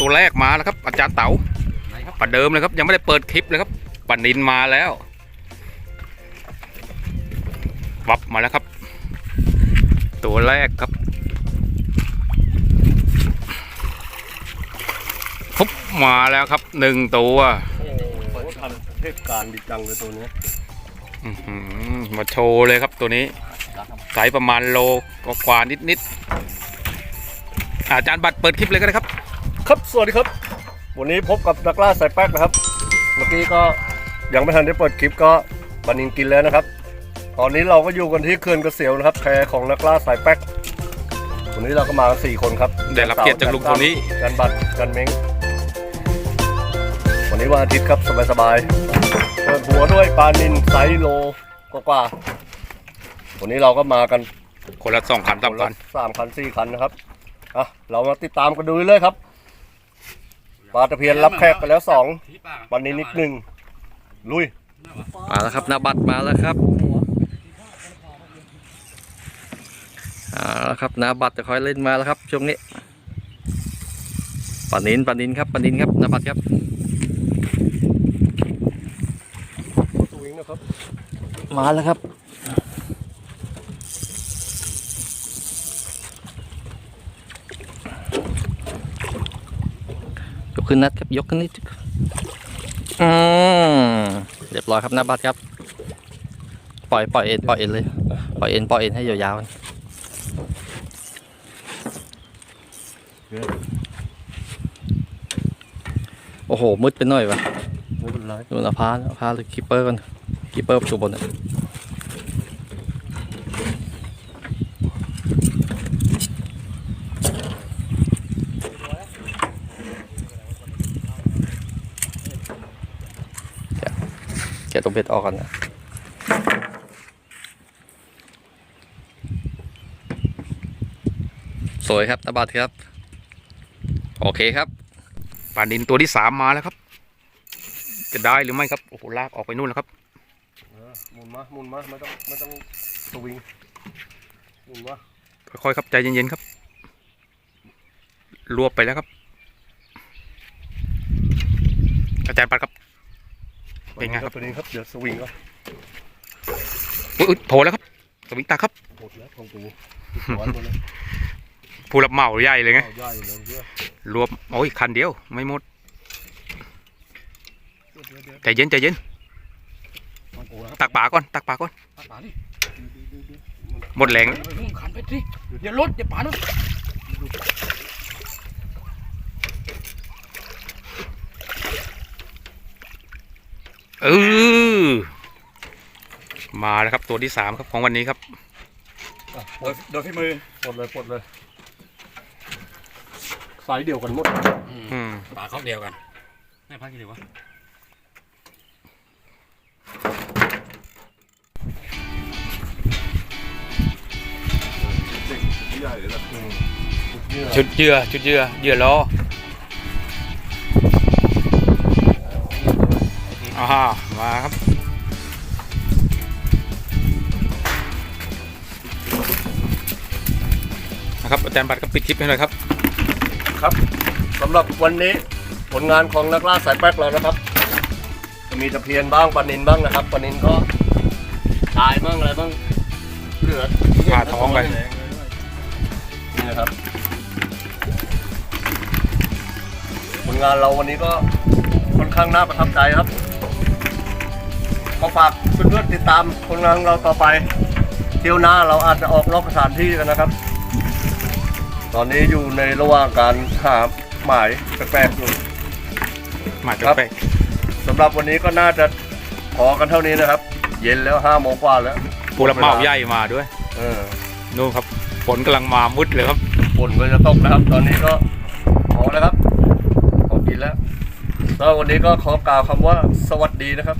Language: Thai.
ตัวแรกมาแล้วครับ อาจารย์เต๋าไหนครับประเดิมเลยครับ ยังไม่ได้เปิดคลิปเลยครับปันนินมาแล้ววับมาแล้วครับ ตัวแรกครับปุ๊บมาแล้วครับหนึ่งตัวโอ้โหทำเทศกาลดีจังเลยตัวเนี้ยอื้อหือมาโชว์เลยครับตัวนี้สายประมาณโลกว่าๆนิดๆอาจารย์บัตรเปิดคลิปเลยก็ได้ครับ ครับสวัสดีครับ วันนี้พบกับนักล่าสายแป๊กนะครับ เมื่อกี้ก็ยังไม่ทันได้เปิดคลิปก็บันนินกินแล้วนะครับ ตอนนี้เราก็อยู่กันที่เขื่อนกระเสียวนะครับแพของนักล่าสายแป๊กวันนี้เราก็มากันสี่คนครับได้รับเกียรติจากลุงตัวนี้กันบัตรกันเม้งวันนี้วันอาทิตย์ครับสบายๆเปิดหัวด้วยปลานินไซส์โลกว่าๆวันนี้เราก็มากันคนละสองคันสามคัน สามคันสี่คันนะครับอะเรามาติดตามกันดูเลยครับ ปลาตะเพียนรับแขกไปแล้วสองวันนี้นิดหนึ่งลุยมาแล้วครับหน้าบัตรมาแล้วครับเอาละครับหน้าบัตรจะคอยเล่นมาแล้วครับช่วงนี้ปานินปานินครับปานินครับหน้าบัตรครับสวิงนะครับมาแล้วครับ ยกขึ้นนัดครับยกขึ้นนิดอืมเรียบร้อยครับหน้าบัตรครับ ปล่อยปล่อยเอ็นปล่อยเอ็นเลยปล่อยเอ็นปล่อยเอ็นให้ยาวๆโอ้โหมืดไปหน่อยวะไม่เป็นไรดูนะพาพาเลยคีเปอร์กันคีเปอร์ประตูบนอะแกะแกะตัว เบ็ดออกกันนะสวยครับตาบัดครับ โอเคครับปลานินตัวที่สามมาแล้วครับ จะได้หรือไม่ครับโอ้โหลากออกไปนู่นแล้วครับหมุนมาหมุนมาไม่ต้องไม่ต้องสวิงหมุนมาค่อยๆครับใจเย็นๆครับ รวบไปแล้วครับ อาจารย์ปัดครับ เป็นไงครับตัวนี้ครับเดี๋ยวสวิงก็อุ๊ยอุ๊ยโผล่แล้วครับ สวิงตาครับหมดแล้วของกูร้อนหมดแล้วผู้รับเหมาใหญ่เลยไงเอาย่อยเลยเยอะรวบโอ้ยคันเดียวไม่หมดเดี๋ยวเดี๋ยวเดี๋ยวใจเย็นใจเย็นของกูนะครับตักปลาก่อนตักปลาก่อนป่าดิหมดแรงเฮ้ยมึงขันไปสิอย่าลดอย่าป่านุ เออมาแล้วครับตัวที่สามครับของวันนี้ครับอะโดยโดยที่มือปลดเลยปลดเลยสายเดียวกันหมดอืมป่าเขาเดียวกันไม่พักกี่เดียววะใหญ่เลยนะอืมเยอะชุดเหยื่อชุดเหยื่อเหยื่อล้อ อ่ามาครับ นะครับอาจารย์บัตรก็ปิดคลิปให้หน่อยครับ ครับสำหรับวันนี้ผลงานของนักล่าสายแป๊กเรานะครับ จะมีตะเพียนบ้างปลานินบ้างนะครับปลานินก็ตายบ้างอะไรบ้างเหลือผ่าท้องไปนี่นะครับผลงานเราวันนี้ก็ค่อนข้างน่าประทับใจครับขอ ฝากเพื่อนๆติดตามผลงานของเราต่อไป เที่ยวหน้าเราอาจจะออกนอกสถานที่กันนะครับ ตอนนี้อยู่ในระหว่างการหาหมายแปลกๆอยู่หมายครับไปสำหรับวันนี้ก็น่าจะพอกันเท่านี้นะครับ เย็นแล้วห้าโมงกว่าแล้วผู้รับเหมาใหญ่มาด้วย เออนู่นครับฝนกำลังมามืดเลยครับฝนก็จะตกนะครับ ตอนนี้ก็พอแล้วครับพอกินแล้วแล้ววันนี้ก็ขอกล่าวคำว่าสวัสดีนะครับ